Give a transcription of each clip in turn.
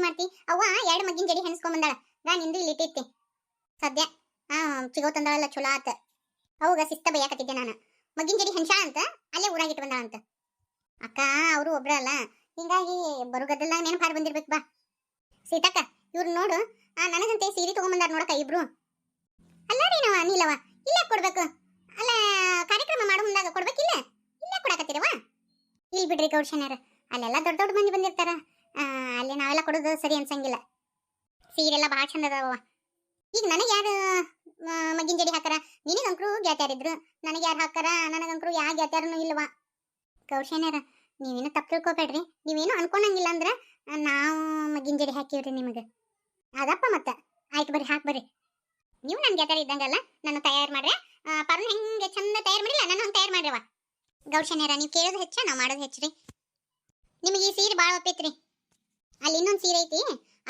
ಚಿಂತೆ ಮಾಡ್ತಿ? ಅವ್ವ ಎರಡು ಮಗ್ಗಿನ ಜಡಿ ಹೆಣಸ್ಕೊಂಡ್ ಬಂದಾಳ ನಿಂದು ಇಲ್ಲಿ ಇಟ್ಟಿತ್ತಿ ಸದ್ಯ? ಹಾ ಚಿಗೋ ತಂದಾಳಲ್ಲ ಚಲೋ ಆತ. ಅವಾಗ ಸಿಸ್ತ ಬೈಯಾಕತ್ತಿದ್ದೆ ನಾನು. ಮಗ್ಗಿನ ಜಡಿ ಹೆಣ್ಸಾಳ ಅಂತ ಅಲ್ಲೇ ಊರಾಗ ಇಟ್ಟು ಬಂದಾಳ ಅಂತ. ಅಕ್ಕ ಅವರು ಒಬ್ರ ಅಲ್ಲ. ಹಿಂಗಾಗಿ ಬರುಗದ್ದೆಲ್ಲ ನೆನಪಾರು ಬಂದಿರ್ಬೇಕು ಬಾ. ಸೀತಕ್ಕ ಇವ್ರು ನೋಡು. ಆ ನನಗಂತೆ ಸೀರೆ ತಗೊಂಬಂದಾರ ನೋಡಕ್ಕ ಇಬ್ರು. ಅಲ್ಲ ರೀ ನೀಲವ ಇಲ್ಲೇ ಕೊಡ್ಬೇಕು? ಅಲ್ಲ ಕಾರ್ಯಕ್ರಮ ಮಾಡೋ ಮುಂದಾಗ ಕೊಡ್ಬೇಕಿಲ್ಲ? ಇಲ್ಲೇ ಕೊಡಾಕತ್ತೀರವ ಇಲ್ಲಿ ಬಿಡ್ರಿ ಗೌಡ್ಶನ್ಯಾರ ಅಲ್ಲೆಲ್ಲ ದೊಡ್ಡ ದೊಡ್ಡ ಮಂದಿ ಬಂದಿರ್ತಾರ. ಆ, ಕೊಡೋದು ಸರಿ ಅನ್ಸಂಗಿಲ್ಲ. ಸೀರೆಲ್ಲ ಭಾಳ ಚಂದ ಅದಾವ ಈಗ ನನಗೆ ಯಾರು ಮಗ್ಗಿನ ಜಡಿ ಹಾಕಾರ ನಿನಗಂಕರು ಗೆಳತ್ಯಾರಿದ್ರು ನನಗೆ ಯಾರು ಹಾಕಾರ ನನಗಂಕರು ಯಾವ ಗೆಳತ್ಯಾರನು ಇಲ್ವಾ? ಗೌಡ್ಶನ್ಯಾರ ನೀವೇನು ತಪ್ಪು ತಿಳ್ಕೊಬೇಡ್ರಿ. ನೀವೇನು ಅನ್ಕೊಂಡಂಗಿಲ್ಲ ಅಂದ್ರೆ ನಾವು ಮಗ್ಗಿನ ಜಡಿ ಹಾಕಿವ್ರಿ ನಿಮಗೆ. ಅದಪ್ಪ ಮತ್ತೆ. ಆಯ್ತು ಬರ್ರಿ, ಹಾಕ್ ಬರ್ರಿ. ನೀವು ನನ್ನ ಗೆಳತ್ಯಾರ ಇದ್ದಂಗಲ್ಲ, ನನ್ನ ತಯಾರು ಮಾಡ್ರೆ ಪರ್ನ ಹೆಂಗೆ ಚಂದ ತಯಾರು ಮಾಡಿಲ್ಲ ನಾನು ಹಂಗೆ ತಯಾರು ಮಾಡ್ರವ ಗೌಡ್ಶನ್ಯಾರ ನೀವು ಕೇಳೋದು ಹೆಚ್ಚ, ನಾವು ಮಾಡೋದು ಹೆಚ್ಚು ರೀ. ನಿಮಗೆ ಈ ಸೀರೆ ಭಾಳ ಒಪ್ಪೈತ್ರಿ. ಅಲ್ಲಿ ಇನ್ನೊಂದು ಸೀರೆ ಐತಿ,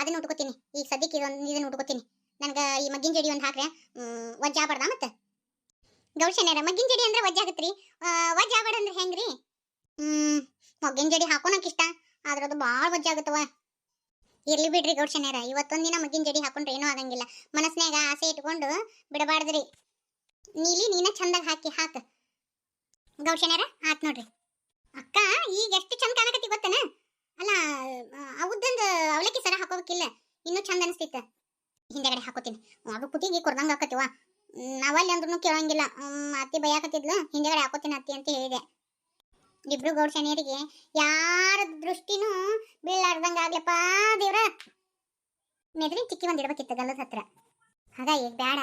ಅದನ್ನ ಉಟ್ಕೋತೀನಿ. ಈಗ ಸದ್ಯಕ್ಕೆ ಇದೊಂದು ಇದನ್ನ ಉಟ್ಕೋತೀನಿ. ನನಗೆ ಈ ಮಗ್ಗಿನ ಜಡಿ ಒಂದು ಹಾಕ್ರೆ ವಜ್ಜ ಆಗ್ಬಾರ್ದ ಮತ್ತೆ? ಗೌಶನ್ಯರ ಮಗ್ಗಿನ ಜಡಿ ಅಂದ್ರೆ ವಜ್ಜ ಆಗತ್ರಿ. ವಜ್ಜ ಆಗ್ಬೇಡ ಅಂದ್ರೆ ಹೆಂಗ್ರಿ? ಹ್ಮ್, ಮಗ್ಗಿನ ಜಡಿ ಹಾಕೋಣಕ್ ಇಷ್ಟ ಆದ್ರೆ ಅದು ಭಾಳ ವಜ್ಜ ಇರ್ಲಿ ಬಿಡ್ರಿ ಗೌಡ್ಶನ್ಯಾರ ದಿನ ಮಗ್ಗಿನ ಜಡಿ ಹಾಕೊಂಡ್ರೆ ಏನೂ ಆಗಂಗಿಲ್ಲ. ಮನಸ್ನ್ಯಾಗ ಆಸೆ ಇಟ್ಕೊಂಡು ಬಿಡಬಾರ್ದ್ರಿ. ನೀಲಿ, ನೀನ ಚಂದಾಗ ಹಾಕಿ ಹಾಕ. ಗೌಶನ್ಯರ ಆತ್ ನೋಡ್ರಿ. ಅಕ್ಕ, ಈಗ ಎಷ್ಟು ಚಂದ ಕಾಣಕತ್ತಿ ಗೊತ್ತನ? ಅಲ್ಲ ಅವುದ್ದಂದು ಅವಲಕ್ಕಿ ಸರ ಹಾಕೋಬೇಕಿಲ್ಲ. ಇನ್ನೂ ಚಂದ ಅನಿಸ್ತಿತ್ತ. ಹಿಂದೆಗಡೆ ಹಾಕೋತೀನಿ. ಅದು ಪುಟಿಗೆ ಕೊಡ್ದಂಗ ಹಾಕತಿವ ನಾವಲ್ಲಿ ಅಂದ್ರೂ ಕೇಳಂಗಿಲ್ಲ. ಅತ್ತಿ ಬೈಯಾಕತ್ತಿದ್ಲು. ಹಿಂದೆಗಡೆ ಹಾಕೋತೀನಿ ಅತ್ತಿ ಅಂತ ಹೇಳಿದೆ. ಇಬ್ರು ಗೌಡ ಗೌಡ್ಶನಿಯರಿಗೆ ಯಾರ ದೃಷ್ಟಿನೂ ಬೀಳಾರ್ದಂಗ ಆಗ್ಲಪ್ಪ ದೇವ್ರ. ಮೆದ್ರಿನ ಚಿಕ್ಕಿ ಒಂದು ಇಡ್ಬೇಕಿತ್ತು ಗಲ್ಲದ ಹತ್ರ. ಹಾಗಾಗಿ ಬೇಡ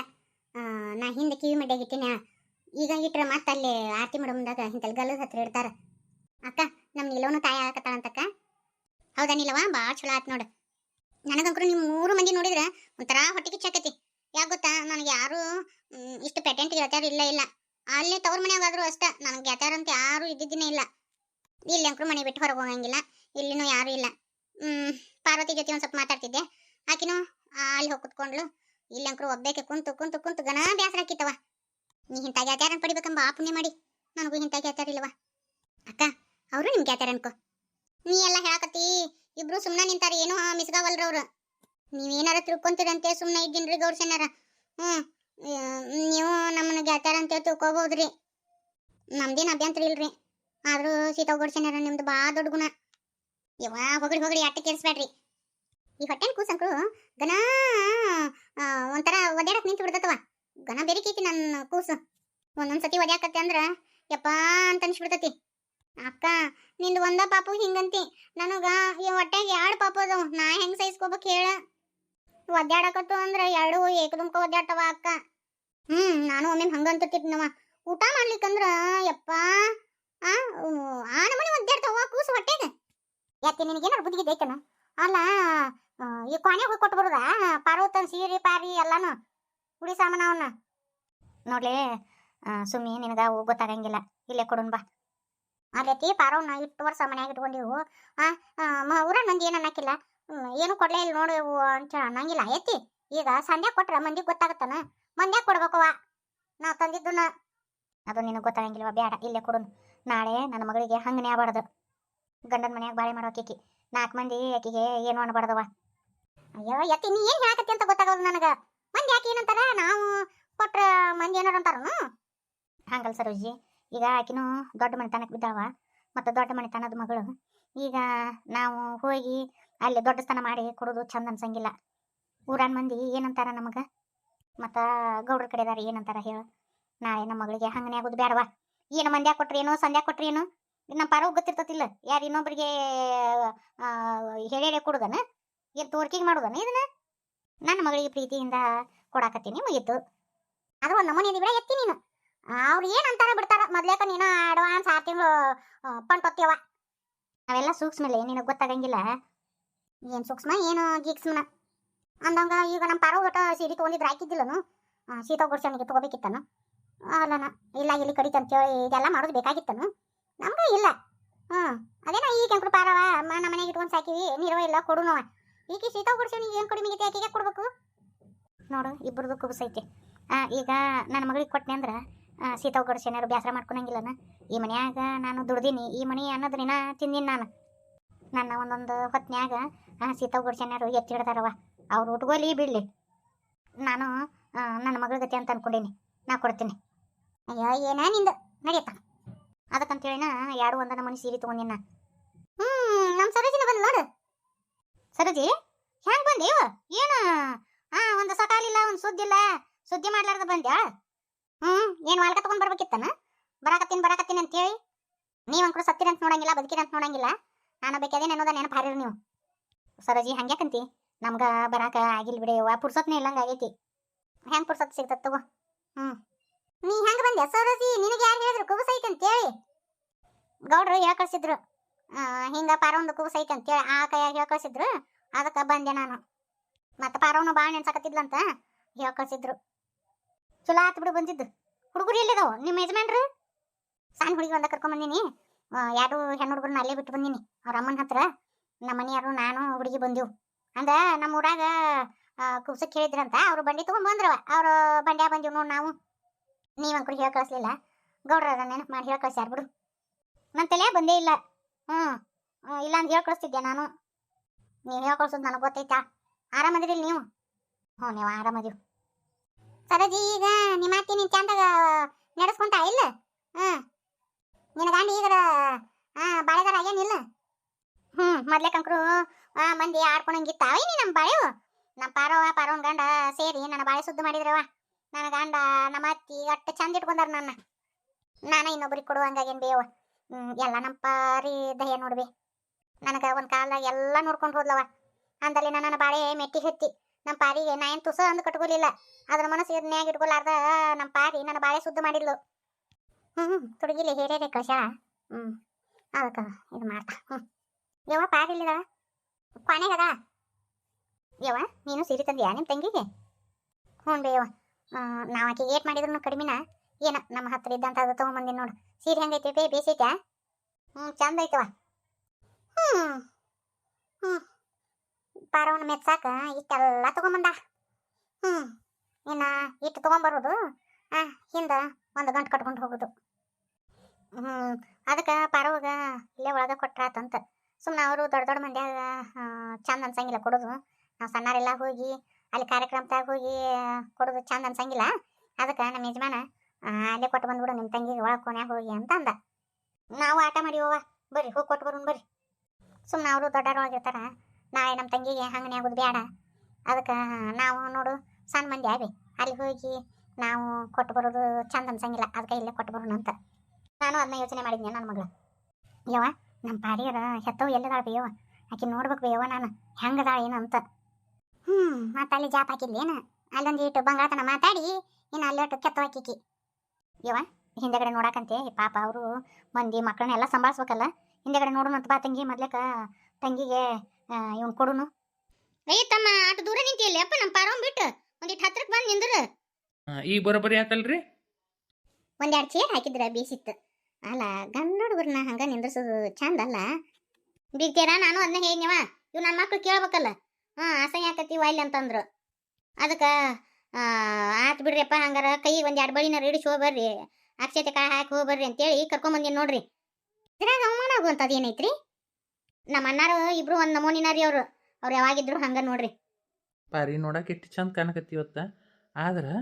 ನಾ ಹಿಂದೆ ಕಿವಿ ಮಡ್ಯಾಗ ಇಟ್ಟಿನ. ಈಗ ಇಟ್ರೆ ಮತ್ತೆ ಅಲ್ಲಿ ಆರತಿ ಮಾಡೋ ಮುಂದಾಗ ಇಂತಲ್ಲಿ ಗಲ್ಲದ ಹತ್ರ ಇಡ್ತಾರ. ಅಕ್ಕ ನಮ್ಮ ನಿಲೋನು ತಾಯಿ ಆಗತ್ತಾಳಂತಕ್ಕ ಹೌದಾ ನಿಲವ ಭಾಳ ಚಲೋ ಆತ್ ನೋಡು. ನನಗಂಕರು ನೀವು ಮೂರು ಮಂದಿ ನೋಡಿದ್ರೆ ಒಂಥರ ಹೊಟ್ಟೆ ಕಿಚ್ಚಾಕತಿ ಯಾಕೆ ಗೊತ್ತಾ? ನನಗೆ ಯಾರು ಇಷ್ಟು ಪೇಟೆಂಟ್ ಗೆಳತ್ಯಾರು ಇಲ್ಲ ಇಲ್ಲ. ಅಲ್ಲಿ ತವ್ರ ಮನೆಯಾಗಾದ್ರೂ ಅಷ್ಟ. ನನಗೆ ಗೆಳತ್ಯಾರ ಅಂತ ಯಾರು ಇದ್ದಿದ್ದಿನೇ ಇಲ್ಲ. ಇಲ್ಲಿ ಅಂಕರು ಮನೆ ಬಿಟ್ಟು ಹೊರಗೆ ಹೋಗಂಗಿಲ್ಲ. ಇಲ್ಲಿನೂ ಯಾರು ಇಲ್ಲ. ಪಾರ್ವತಿ ಜೊತೆ ಒಂದ್ ಸ್ವಲ್ಪ ಮಾತಾಡ್ತಿದ್ದೆ. ಆಕಿನೂ ಅಲ್ಲಿ ಹೋಗಿ ಕುತ್ಕೊಂಡ್ಲು ಇಲ್ಲಿ ಅಂಕರು ಒಬ್ಬೇಕೆ ಕುಂತು ಕುಂತು ಕುಂತು ಗನ ಬೇಸರ ಹಾಕಿತ್ತವ ನೀ ಇಂಥ ಗೆಳತ್ಯಾರನ್ ಪಡಿಬೇಕಂಬ ಆ ಪುಣ್ಯ ಮಾಡಿ. ನನಗೂ ಇಂಥ ಗೆಳತ್ಯಾರ ಇಲ್ಲವ ಅಕ್ಕ, ಅವರು ನಿಮ್ ಗೆಳತ್ಯಾರ ಅನ್ಕೋ ನೀ ಎಲ್ಲ ಹೇಳಕತ್ತಿ, ಇಬ್ರು ಸುಮ್ಮನೆ ನಿಂತಾರ, ಏನೋ ಮಿಸ್ಗಾವಲ್ರ ಅವ್ರು. ನೀವೇನಾರ ತಿಳ್ಕೊಂತೀರಂತೆ ಸುಮ್ಮನೆ ಇದ್ದೀನ್ರಿ ಗೌಡ್ಸೇನಾರ. ಹ್ಮ್ ಹ್ಞೂ ನೀವು ನಮ್ಮನ್ನ ಗೆಳತ್ಯಾರ ಅಂತ ತಿಳ್ಕೊಬೋದ್ರಿ. ನಮ್ದೇನು ಅಭ್ಯಂತರ ಇಲ್ರಿ. ಆದರೂ ಸೀತಾ ಗೌಡ್ಸೇನಾರ ನಿಮ್ದು ಭಾಳ ದೊಡ್ಡ ಗುಣ. ಯವ್ವ ಹೋಗ್ರಿ ಹೋಗ್ರಿ ಅಟ್ಟ ಕೇಳಿಸ್ಬೇಡ್ರಿ ಈ ಹೊಟ್ಟೆನ ಕೂಸಂಕರು ಗನ ಒಂಥರ ಒದ್ಯಾಡಕ್ ನಿಂತು ಬಿಡ್ತತವ ಗನ ಬೆರಿಕೈತಿ ನನ್ನ ಕೂಸು. ಒಂದೊಂದು ಸತಿ ಒದ್ಯಾಕತ್ತೆ ಅಂದ್ರ, ಯಪ್ಪಾ ಅಂತ ಅನ್ಸ್ಬಿಡ್ತತಿ. ಅಕ್ಕ, ನಿಂದು ಒಂದ ಪಾಪು ಹಿಂಗಂತಿ. ನನಗ ಈ ಹೊಟ್ಟೆಗೆ ಎರಡು ಪಾಪು ಅದಾವ. ನಾ ಹೆಂಗ್ ಸಹಿಸ್ಕೋಬೇಕು ಹೇಳ? ಒದ್ದಾಡಕತ್ತು ಅಂದ್ರೆ ಎರಡು ಏಕದುಮ್ಕ ಒದ್ಯಾಡ್ತವ ಅಕ್ಕ. ಹ್ಮ್, ನಾನು ಒಮ್ಮೆ ಹಂಗಂತಿದ್ನವ ಊಟ ಮಾಡ್ಲಿಕ್ಕಂದ್ರ ಯಪ್ಪ, ಆ ಆ ನಮನಿ ಒದ್ದಾಡ್ತಾವ ಕೂಸು ಹೊಟ್ಟೆಗೆ ಯಾಕೆ ನಿನಗೇನಾರು ಬುದ್ಧಿಗೆ ಐತನ ಅಲ್ಲ ಈ ಕೊನೆ ಹೋಗಿ ಕೊಟ್ಟು ಬರುದಾ? ಪಾರ್ವತನ್ ಸೀರೆ, ಪಾರಿ ಎಲ್ಲಾನು ಉಡಿ ಸಾಮಾನ ಅವನ್ನ. ನೋಡ್ಲಿ ಸುಮ್ಮನೆ ನಿನಗ ಅವು ಗೊತ್ತಾಗಂಗಿಲ್ಲ. ಇಲ್ಲೇ ಕೊಡೋಣ ಬಾ. ಅದೇತಿ ಪಾರವನ್ನ ಇಟ್ಟು ವರ್ಷ ಮನ್ಯಾಗ ಇಟ್ಕೊಂಡಿವು. ಊರಾಗ ಮಂದಿ ಏನು ಅನ್ನಕ್ಕಿಲ್ಲ ಏನು ಕೊಡ್ಲೇ ಇಲ್ಲ ನೋಡು ಇವು ಅಂತ ಅನ್ನಂಗಿಲ್ಲ. ಐತಿ ಈಗ ಸಂಧ್ಯಾ ಕೊಟ್ರ ಮಂದಿ ಗೊತ್ತಾಗತ್ತನ? ಮಂದ್ಯಾಗ ಕೊಡ್ಬೇಕವ ನಾ ತಂದಿದ್ದನ್ನ. ಅದು ನಿನಗೆ ಗೊತ್ತಾಗಂಗಿಲ್ವ ಬೇಡ ಇಲ್ಲೇ ಕೊಡು. ನಾಳೆ ನನ್ನ ಮಗಳಿಗೆ ಹಂಗನೇ ಆಗ್ಬಾರ್ದು. ಗಂಡನ ಮನ್ಯಾಗ ಬಾಳೆ ಮಾಡೋಕೇಕಿ ನಾಲ್ಕು ಮಂದಿ ಆಕಿಗೆ ಏನು ಅನ್ಬಾರ್ದವ ಅಯ್ಯೋ ಯತಿ ನೀ ಏನು ಹೇಳಕತ್ತಿ ಅಂತ ಗೊತ್ತಾಗೋದು ನನಗೆ? ಮಂದಿ ಯಾಕೆ ಏನಂತಾರ? ನಾವು ಕೊಟ್ರ ಮಂದಿ ಏನಾರ ಅಂತಾರನು? ಹಂಗಲ್ ಸರೋಜಿ ಈಗ ಆಕಿನೂ ದೊಡ್ಡ ಮನೆತನಕ್ಕೆ ಬಿದ್ದಾವ, ಮತ್ತು ದೊಡ್ಡ ಮನೆತನದ ಮಗಳು. ಈಗ ನಾವು ಹೋಗಿ ಅಲ್ಲಿ ದೊಡ್ಡ ಸ್ಥಾನ ಮಾಡಿ ಕೊಡೋದು ಚಂದ ಅನ್ಸಂಗಿಲ್ಲ. ಊರನ್ ಮಂದಿ ಏನಂತಾರ ನಮಗೆ? ಮತ್ತು ಗೌಡ್ರ ಕಡೆದಾರ ಏನಂತಾರ ಹೇಳು. ನಾಳೆ ನಮ್ಮ ಮಗಳಿಗೆ ಹಂಗನೇ ಆಗೋದು ಬೇಡವಾ ಏನು ಮಂದ್ಯಾ ಕೊಟ್ರಿ ಸಂಧ್ಯಾ ಕೊಟ್ರೇನು ನಮ್ಮ ಪಾರ ಗೊತ್ತಿರ್ತತಿಲ್ಲ. ಯಾರು ಇನ್ನೊಬ್ರಿಗೆ ಹೇಳಿ ಕೊಡುದನ? ಏನು ತೋರ್ಕಿಗೆ ಮಾಡುದನ ಇದನ್ನ? ನನ್ನ ಮಗಳಿಗೆ ಪ್ರೀತಿಯಿಂದ ಕೊಡಾಕತ್ತೀನಿ ಮುಗೀತು. ಅದು ಒಂದು ನಮ್ಮನೆ ಬಿಡ, ಎತ್ತಿ ನೀನು. ಅವ್ರು ಏನು ಅಂತಾರೆ ಬಿಡ್ತಾರ? ಮೊದ್ಲೇಕ ನೀನು ಅಡ್ವಾನ್ಸ್ ಆರು ತಿಂಗಳು ಪಂಟ್ ಹೊತ್ತೀವ ಅವೆಲ್ಲ ಸೂಕ್ಷ್ಮಲೆ, ನಿನಗೆ ಗೊತ್ತಾಗಂಗಿಲ್ಲ. ಏನು ಸೂಕ್ಷ್ಮ, ಏನು ಗೀಕ್ಸ್ಮನ ಅಂದಂಗ ಈಗ ನಮ್ಮ ಪಾರೋ ಒಟ್ಟ ಸೀರೆ ತೊಗೊಂಡಿದ್ರೆ, ಹಾಕಿದ್ದಿಲ್ಲನು? ಸೀತಾ ಗುಡ್ಸನಿಗೆ ತೊಗೋಬೇಕಿತ್ತನು? ಅಲ್ಲನ, ಇಲ್ಲ ಇಲ್ಲಿ ಕಡಿತಂತ ಇದೆಲ್ಲ ಮಾಡೋದು ಬೇಕಾಗಿತ್ತನು? ನಮ್ಗೆ ಇಲ್ಲ. ಹ್ಞೂ ಅದೇನ ಈ ಕೆಂಪು ಪಾರವ ನಮ್ಮ ಮನೆಗೆ ಇಟ್ಕೊಂಡು ಸಾಕಿವಿ, ನೀರವ ಇಲ್ಲ, ಕೊಡುನವ. ಈಗ ಸೀತಾ ಗುಡ್ಸನಿಗೆ ಏನು ಕಡಿಮೆ ಆಕೆಗೆ ಕೊಡ್ಬೇಕು? ನೋಡು ಇಬ್ಬರದು ಕುಬಸೈತಿ. ಈಗ ನನ್ನ ಮಗಳಿಗೆ ಕೊಟ್ಟನೆ ಅಂದ್ರೆ ಸೀತಾ ಗಡ್ಸೇನಾರು ಬೇಸರ ಮಾಡ್ಕೊಳಂಗಿಲ್ಲನ? ಈ ಮನ್ಯಾಗ ನಾನು ದುಡ್ದೀನಿ, ಈ ಮನೆ ಅನ್ನೋದ್ರಿನ ತಿಂದೀನಿ ನಾನು. ನನ್ನ ಒಂದೊಂದು ಹೊತ್ನ್ಯಾಗ ಸೀತಾವ್ ಗಡ್ಸೇನಾರು ಎತ್ತಿ ಹಿಡ್ದಾರವ ಅವ್ರು ಉಟ್ಕೊಲಿ ಬಿಡಲಿ ನಾನು ನನ್ನ ಮಗಳ ಗತಿ ಅಂತ ಅನ್ಕೊಂಡೀನಿ. ನಾ ಕೊಡ್ತೀನಿ. ಅಯ್ಯೋ, ಏನ ನಿಂದು? ನಡೆಯತ್ತ ಅದಕ್ಕಂತೇಳಿನ ಯಾರು ಒಂದ ಮನೆ ಸೀರೆ ತಗೊಂಡಿನ ಹ್ಮ್ ನಮ್ಮ ಸರೋಜಿನ ಬಂದ್ ನೋಡು. ಸರೋಜಿ ಹೆಂಗೆ ಬಂದಿ ಏನು? ಹಾಂ ಒಂದು ಸಕಾಲಿಲ್ಲ ಒಂದು ಸುದ್ದಿಲ್ಲ. ಸುದ್ದಿ ಮಾಡ್ಲಾರ್ದ ಬಂದ್ಯಾ? ಹ್ಮ್, ಏನ್ ವಾಲ್ಕ ತಗೊಂಡ್ ಬರ್ಬೇಕಿತ್ತನ? ಬರಾಕತ್ತೀನಿ ಬರಾಕತ್ತೀನಿ ಅಂತೇಳಿ? ನೀವ್ ಅಂಕರು ಸತ್ತಿರ ಅಂತ ನೋಡಂಗಿಲ್ಲ, ಬದುಕಿರ ಅಂತ ನೋಡಂಗಿಲ್ಲ. ನಾನು ಬೇಕಾದೇನೆ ಅನ್ನೋದ ನೆನಪು ಹಾರಿರ್ ನೀವು. ಸರೋಜಿ ಹಂಗ್ಯಾಕಂತಿ ನಮ್ಗ ಬರಾಕ ಆಗಿಲ್ ಬಿಡಿ ವಾ ಪುರ್ಸತ್ನೇ ಇಲ್ಲಂಗ ಆಗೈತಿ. ಹೆಂಗ್ ಪುರ್ಸತ್ ಸಿಗ್ತದ ತಗೋ? ಹ್ಮ್. ನೀ ಹೆಂಗ್ ಬಂದೆ ಸರೋಜಿ? ನಿನಗೆ ಯಾರು ಹೇಳಿದ್ರು ಕುಬಸ ಐತೆ ಅಂತೇಳಿ? ಗೌಡ್ರು ಹೇಳ ಕಳ್ಸಿದ್ರು ಹಿಂಗ ಪಾರವಂದು ಕುಬಸ ಐತೆ ಅಂತೇಳಿ. ಆ ಕೈಯಾಗ ಹೇಳ ಕಳ್ಸಿದ್ರು ಅದಕ್ಕೆ ಬಂದೆ ನಾನು. ಮತ್ತೆ ಪಾರವನು ಭಾಳ ನೆನ್ಸಾಕತ್ತಿದ್ಲಂತ ಹೇಳ ಕಳ್ಸಿದ್ರು ಚಲೋ ಆತು ಬಿಡು ಬಂದಿದ್ದು. ಹುಡುಗರು ಎಲ್ಲಿದಾವ? ನಿಮ್ಮ ಯಜಮಾನ್ರು? ಸಣ್ಣ ಹುಡುಗಿ ಒಂದ ಕರ್ಕೊಂಡ್ ಬಂದೀನಿ. ಯಾರು ಹೆಣ್ಣು ಹುಡುಗರನ್ನ ಅಲ್ಲೇ ಬಿಟ್ಟು ಬಂದೀನಿ. ಅವ್ರ ಅಮ್ಮನ ಹತ್ರ. ನಮ್ಮ ಮನೆಯವರು ನಾನು ಹುಡುಗಿ ಬಂದೆವು. ಅಂದ ನಮ್ಮ ಊರಾಗ ಕುಬ್ಸಕ್ಕೆ ಹೇಳಿದ್ರಂತ. ಅವ್ರು ಬಂಡಿ ತಗೊಂಡ್ ಬಂದ್ರವ. ಅವ್ರು ಬಂಡ್ಯಾ ಬಂದೀವಿ ನೋಡಿ ನಾವು. ನೀವ್ ಅಂಕರು ಹೇಳಿ ಕಳಿಸ್ಲಿಲ್ಲ. ಗೌಡ್ರ ನೆನಪು ಮಾಡಿ ಹೇಳಿ ಕಳ್ಸ್ಯಾರ ಬಿಡು. ನನ್ನ ತಲೆ ಬಂದೇ ಇಲ್ಲ. ಹ್ಮ್, ಇಲ್ಲ ಅಂತ ಹೇಳಿ ಕಳಿಸ್ತಿದ್ದೆ ನಾನು? ನೀವು ಹೇಳಿ ಕಳ್ಸೋದು ನನಗೆ ಗೊತ್ತೈತಾ? ಆರಾಮದಿರಿ ನೀವು? ಹ್ಞೂ ನೀವು ಆರಾಮದಿರಿ ಸರಜಿ, ಈಗ ನಿಮ್ಮ ಅತ್ತಿ ನಿನ್ ಚಂದಾಗ ನಡೆಸ್ಕೊಂತ ಇಲ್ಲ? ಹ್ಮ್ ನಿನ್ನ ಗಂಡ ಈಗ ಬಾಳೆಗಾರ ಆಗೇನಿಲ್ಲ ಹ್ಮ್, ಮೊದ್ಲೆ ಕಂಕ್ರು ಮಂದಿ ಆಡ್ಕೊಂಡಂಗಿತ್ತಾವ ನೀ ನಮ್ಮ ಬಾಳೆವು ನಮ್ಮ ಪಾರವ ಪಾರವನ್ ಗಂಡ ಸೇರಿ ನನ್ನ ಬಾಳೆ ಸುದ್ದು ಮಾಡಿದ್ರವ ನನ್ನ ಗಂಡ, ನಮ್ಮ ಅತ್ತಿ ಅಟ್ಟು ಚಂದ ಇಟ್ಕೊಂಡಾರ ನನ್ನ. ನಾನ ಇನ್ನೊಬ್ರಿಗೆ ಕೊಡುವಂಗಾಗೇನ್ ಬೇವ? ಎಲ್ಲ ನಮ್ಮ ಪಾರಿ ದಯ ನೋಡ್ಬಿ. ನನಗ ಒಂದ್ ಕಾಲದಾಗ ಎಲ್ಲ ನೋಡ್ಕೊಂಡು ಹೋದ್ಲವ. ಅಂದಲ್ಲಿ ನನ್ನ ಬಾಳೆ ಮೆಟ್ಟಿ ಹತ್ತಿ. ನಮ್ಮ ಪಾರಿಗೆ ನಾ ಏನು ತುಸ ಅಂದು ಕಟ್ಕೊಲಿಲ್ಲ. ಅದ್ರ ಮನಸ್ಸು ನ್ಯಾಗ ಇಟ್ಕೊಲಾರ್ದ ನಮ್ಮ ಪಾರಿ ನನ್ನ ಬಾಳೆ ಶುದ್ಧ ಮಾಡಿದ್ಲು. ಹ್ಞೂ ತುಡುಗಿಲಿ ಹೇರೇರೆ ಕಳ್ಸ್ಯಾಳ ಹ್ಞೂ ಅದಕ್ಕೆ ಇದು ಮಾಡ್ತಾ ಹ್ಞೂ ಯವ್ವ ಪಾರಿ ಇಲ್ಲಿದ ಕೊನೆಗದ ಯವ್ವ, ನೀನು ಸೀರೆ ತಂದಿಯಾ ನಿಮ್ಮ ತಂಗಿಗೆ? ಹ್ಞೂ ಬೇ ಯವ್ವ. ನಾವು ಆಕೆ ಏಟ್ ಮಾಡಿದ್ರು ಕಡಿಮೆನ? ಏನ, ನಮ್ಮ ಹತ್ರ ಇದ್ದಂತ ಅದು ತೊಗೊಂಬಂದಿನಿ ನೋಡು. ಸೀರೆ ಹೆಂಗೈತಿ ಬೇ ಬೇಸೈತಾ ಹ್ಞೂ ಚಂದ ಐತವ ಹ್ಞೂ ಹ್ಞೂ ಪಾರವನ್ನ ಮೆಚ್ಚಾಕ ಇಷ್ಟೆಲ್ಲ ತಗೊಂಬಂದ. ಹ್ಞೂ ಇನ್ನ ಇಟ್ಟು ತಗೊಂಬರೋದು ಹಿಂದ ಒಂದು ಗಂಟೆ ಕಟ್ಕೊಂಡು ಹೋಗೋದು. ಹ್ಞೂ ಅದಕ್ಕೆ ಪಾರವಾಗ ಇಲ್ಲೇ ಒಳಗೆ ಕೊಟ್ರಾತಂತ. ಸುಮ್ಮನೆ ಅವರು ದೊಡ್ಡ ದೊಡ್ಡ ಮಂದ್ಯಾಗ ಚಂದ ಅನ್ಸಂಗಿಲ್ಲ ಕೊಡೋದು. ನಾವು ಸಣ್ಣರೆಲ್ಲ ಹೋಗಿ, ಅಲ್ಲಿ ಕಾರ್ಯಕ್ರಮದಾಗ ಹೋಗಿ ಕೊಡೋದು ಚಂದ ಅನ್ಸಂಗಿಲ್ಲ. ಅದಕ್ಕೆ ನಮ್ಮ ಯಜಮಾನ ಅಲ್ಲೇ ಕೊಟ್ಟು ಬಂದ್ಬಿಡು ನಿಮ್ಮ ತಂಗಿಗೆ ಒಳಗೆ ಕೊನ್ಯಾಗ ಹೋಗಿ ಅಂತ ಅಂದ. ನಾವು ಆಟ ಮಾಡಿವವ ಬರ್ರಿ ಹೋಗಿ ಕೊಟ್ಟು ಬರೋಣ ಬರ್ರಿ. ಸುಮ್ಮನೆ ಅವರು ದೊಡ್ಡರೊಳಗಿರ್ತಾರ ನಾಳೆ ನಮ್ಮ ತಂಗಿಗೆ ಹಂಗೆ ಆಗೋದು ಬೇಡ ಅದಕ್ಕೆ ನಾವು ನೋಡು, ಸಣ್ಣ ಮಂದಿ ಆಗಿ ಅಲ್ಲಿ ಹೋಗಿ ನಾವು ಕೊಟ್ಟು ಬರೋದು ಚಂದ ಅನ್ಸಂಗಿಲ್ಲ. ಅದಕ್ಕೆ ಇಲ್ಲೇ ಕೊಟ್ಟು ಬರೋಣ ಅಂತ. ನಾನು ಅದನ್ನ ಯೋಚನೆ ಮಾಡಿದ್ನಿ ನನ್ನ ಮಗಳು. ಯವ್ವ, ನಮ್ಮ ಪಾರಿಯರ ಹೆತ್ತವು ಎಲ್ಲದಾಳ ಬೇಯವ ಆಕೆ ನೋಡ್ಬೇಕು ಯವ್ವ ನಾನು. ಹೆಂಗದಾಳ ಏನು ಅಂತ. ಹ್ಞೂ ಮತ್ತೆ ಅಲ್ಲಿ ಜಾಪ್ ಹಾಕಿದ್ಲೇನು ಅಲ್ಲೊಂದು ಇಟ್ಟು ಬಂಗಾಳತನ ಮಾತಾಡಿ, ಇನ್ನು ಅಲ್ಲೊಟ್ಟು ಕೆತ್ತ ಹಾಕಿಕಿ ಯವ್ವ, ಹಿಂದೆಗಡೆ ನೋಡಕಂತೆ ಪಾಪ ಅವರು ಮಂದಿ ಮಕ್ಕಳನ್ನೆಲ್ಲ ಸಂಭಾಳಿಸ್ಬೇಕಲ್ಲ. ಹಿಂದೆಗಡೆ ನೋಡೋಣಂತ ಬಾ ತಂಗಿ ಮೊದ್ಲಕ್ಕ ತಂಗಿಗೆ ಇವನ್ ಕೊಡುನು. ಏ ತಮ್ಮ ಅಷ್ಟು ದೂರ ನಿಂತಿಯಲ್ಲಿ? ಅಪ್ಪ ನಮ್ಮ ಪಾರವ್ ಬಿಟ್ಟು ಒಂದಿಟ್ಟು ಹತ್ರಕ್ಕೆ ಬಂದು ನಿಂದ್ರು. ಈ ಬರೋಬರಿ ಬರೋಬ್ಬರಿ ಆತಲ್ರಿ? ಒಂದೆರಡು ಚೇರ್ ಹಾಕಿದ್ರ ಬೇಸಿತ್ತು. ಅಲ್ಲ ಗಂಡ ಹುಡುಗರನ್ನ ಹಂಗ ನಿಂದ್ರಸೋದು ಚಂದ ಅಲ್ಲ? ಬಿಡ್ತೀರಾ ನಾನು ಅದನ್ನ ಹೇಳಿನವ ಇವ್ ನನ್ನ ಮಕ್ಳು ಕೇಳ್ಬೇಕಲ್ಲ. ಹಾ ಅಸಹ್ಯ ಆಕತಿ ವಾಯ್ಲಿ ಅಂತಂದ್ರು. ಅದಕ್ಕೆ ಆತ್ ಬಿಡ್ರಿಯಪ್ಪ ಹಂಗಾರ ಕೈ ಒಂದು ಎರಡು ಬಳಿನ ಇಡಿಸಿ ಹೋಗ್ಬರ್ರಿ ಅಕ್ಷತೆ ಕಾಯಿ ಹಾಕಿ ಹೋಗ್ಬರ್ರಿ ಅಂತೇಳಿ ಕರ್ಕೊಂಬಂದಿನಿ ನೋಡ್ರಿ. ಇದ್ರಾಗ ಅವಮಾನ ಆಗುವಂಥದ್ದು ಏನೈತ್ರಿ? ನಮ್ಮ ಅಣ್ಣಾರು ಇಬ್ರು ಒಂದು ನಮೂನಿನ ರೀ ಅವರು. ಅವ್ರು ಯಾವಾಗಿದ್ರು ಹಂಗ ನೋಡ್ರಿ. ಪಾರಿ ನೋಡಕ್ಕೆ ಎಷ್ಟು ಚಂದ ಕಾಣಕತ್ತಿ ಇವತ್ತ. ಆದ್ರೆ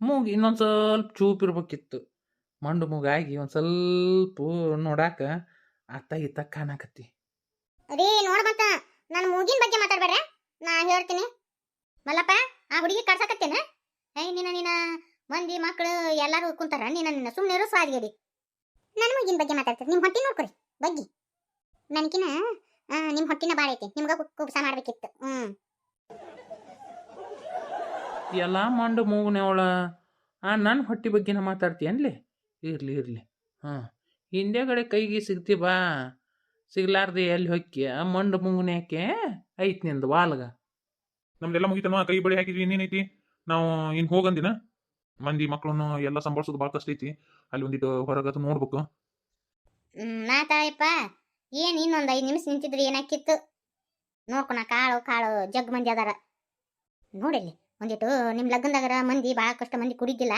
ಮೂಗು ಇನ್ನೊಂದು ಸ್ವಲ್ಪ ಚೂಪ್ ಇರ್ಬೇಕಿತ್ತು. ಮಂಡು ಮೂಗಾಗಿ ಒಂದು ಸ್ವಲ್ಪ ನೋಡಾಕ ಅತ್ತ ಇತ್ತ ಕಾಣಕತ್ತಿ. ರೀ ನೋಡ್ ಮತ್ತ ನನ್ನ ಮೂಗಿನ ಬಗ್ಗೆ ಮಾತಾಡ್ಬೇಡ ನಾ ಹೇಳ್ತೀನಿ. ಮಲ್ಲಪ್ಪ ಆ ಹುಡುಗಿ ಕಡ್ಸಕತ್ತೇನ ಏಯ್ ನಿನ್ನ ನಿನ್ನ ಮಂದಿ ಮಕ್ಕಳು ಎಲ್ಲಾರು ಕುಂತಾರ. ನಿನ್ನ ನಿನ್ನ ಸುಮ್ಮನೆ ಇರೋ ಸಾದಿಗಡಿ ನನ್ನ ಮೂಗಿನ ಬಗ್ಗೆ ಮಾತಾಡ್ತೀನಿ. ನಿಮ್ಮ ಹೊಟ್ಟಿ ನೋಡ್ಕೊರಿ ಬಗ್ಗೆ. ನನಕಿನ ನಿಮ್ಮ ಹೊಟ್ಟಿನ ಬಾಳ ಐತಿ. ನಿಮ್ಗ ಕುಬ್ಸ ಮಾಡ್ಬೇಕಿತ್ತು. ಹ್ಮ್. ಎಲ್ಲ ಮಂಡು ಮೂಗುನವಳ ಆ ನನ್ನ ಹೊಟ್ಟಿ ಬಗ್ಗೆನ ಮಾತಾಡ್ತೀಯನ್ಲಿ? ಇರ್ಲಿ ಇರಲಿ. ಹಾಂ. ಹಿಂದೆಗಡೆ ಕೈಗೆ ಸಿಗ್ತಿ ಬಾ. ಸಿಗ್ಲಾರ್ದೆ ಎಲ್ಲಿ ಹೊಕ್ಕಿ? ಆ ಮಂಡು ಮೂಗುನ ಯಾಕೆ? ಐತ್ ನಿಂದು ವಾಲ್ಗ. ನಮ್ದೆಲ್ಲ ಮುಗಿತನ? ಕೈ ಬಳಿ ಹಾಕಿದ್ವಿ. ಇನ್ನೇನೈತಿ ನಾವು ಇನ್ ಹೋಗಂದಿನ? ಮಂದಿ ಮಕ್ಕಳನ್ನು ಎಲ್ಲ ಸಂಭಾಳಿಸೋದು ಭಾಳ ಕಷ್ಟ ಐತಿ. ಅಲ್ಲಿ ಒಂದಿಟ್ಟು ಹೊರಗದು ನೋಡ್ಬೇಕು. ಮಾತಾಯಪ್ಪ ಏನ್ ಇನ್ನೊಂದು ಐದ್ ನಿಮಿಷ ನಿಂತಿದ್ರಿ ಏನಾಕಿತ್ತು ನೋಡ್ಕೊಣ ಕಾಳು ಕಾಳು ಜಗ್ ಮಂದಿ ಅದಾರ. ನೋಡಿಲ್ಲಿ ಒಂದಿಟ್ಟು ನಿಮ್ಮ ಲಗ್ನದಾಗರ ಮಂದಿ ಭಾಳ ಕಷ್ಟ ಮಂದಿ ಕುಡಿದಿಲ್ಲ.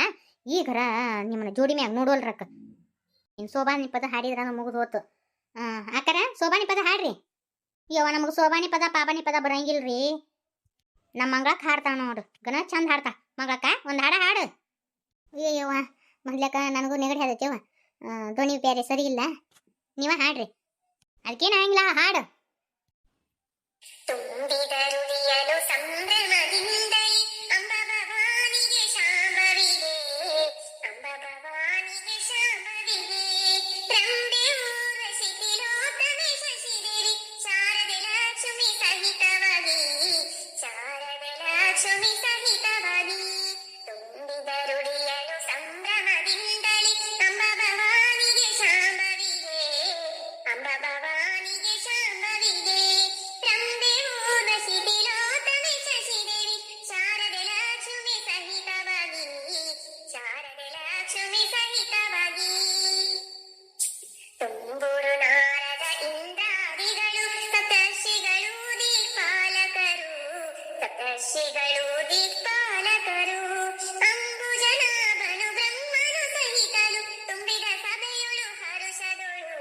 ಈಗರ ನಿಮ್ಮನ್ನ ಜೋಡಿ ಮ್ಯಾಗ ನೋಡೋಲ್ರಕ್ಕ ಇನ್ ಸೋಬಾನಿ ಪದ ಹಾಡಿದ್ರ ಮುಗಿದು ಹೋತು. ಆ, ಅಕ್ಕರ ಸೋಬಾನಿ ಪದ ಹಾಡ್ರಿ. ಯವ್ವ ನಮಗೆ ಸೋಬಾನಿ ಪದ ಪಾಬಾನಿ ಪದ ಬರಂಗಿಲ್ರಿ. ನಮ್ಮ ಮಂಗಳಕ್ಕ ಹಾಡ್ತಾವ ನೋಡು. ಗಣ ಚಂದ ಹಾಡ್ತಾ ಮಂಗಳಕ್ಕ ಒಂದು ಹಾಡ ಹಾಡು. ಅಯ್ಯವ್ವ ಮೊದ್ಲಕ್ಕ ನನಗೂ ನೆಗಡಿ ಹದೈತೇವ ಧ್ವನಿ ಬೇರೆ ಸರಿ ಇಲ್ಲ. ನೀವ ಹಾಡ್ರಿ. ಅದಕ್ಕೇನು ಆಗಂಗಿಲ್ಲ ಹಾಡು. ಸಪ್ತರ್ಷಿಗಳು ದಿಕ್ಪಾಲಕರು ಅಂಬುಜನಾಭನು ಬ್ರಹ್ಮನು ಸಹಿತಲು ತುಂಬಿದ ಸಭೆಯೊಳು ಹರುಷದೊಳು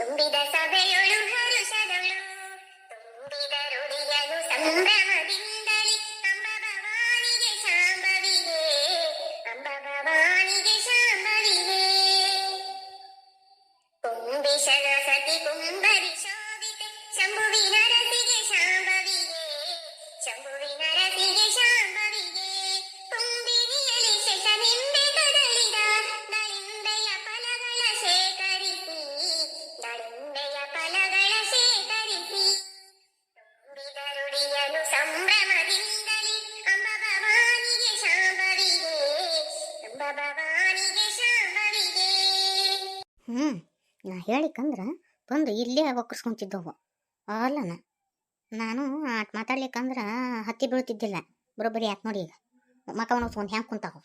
ತುಂಬಿದ ಸಭೆಯೊಳು ಹರುಷದೊಳು ತುಂಬಿದ ರುಡಿಯಲು ಸಂಭ್ರಮದಿಂದಲೇ ಅಂಬ ಭವಾನಿಗೆ ಶಾಂಭವಿಗೆ ಅಂಬ ಭವಾನಿಗೆ ಶಾಂಭವಿಗೆ ಕುಂಬಿಷನ ಸತಿ ಕುಂಭರಿ ಶೋಭಿತೆ ಶಂಭುವಿನ ಹ್ಮ್, ನಾ ಹೇಳಿಕಂದ್ರ ಬಂದು ಇಲ್ಲೇ ಒಕ್ಕರ್ಸ್ಕೊಂತಿದ್ದವು ಅಲ್ಲನ, ನಾನು ಆಟ ಮಾತಾಡ್ಲಿಕ್ಕಂದ್ರ ಹತ್ತಿ ಬೀಳ್ತಿದ್ದಿಲ್ಲ. ಬರೋಬ್ಬರಿ ಯಾಕೆ ನೋಡಿ ಈಗ. ಮತ್ತವನ ಒಂದು ಹೆಂಗೆ ಕುಂತಾವು.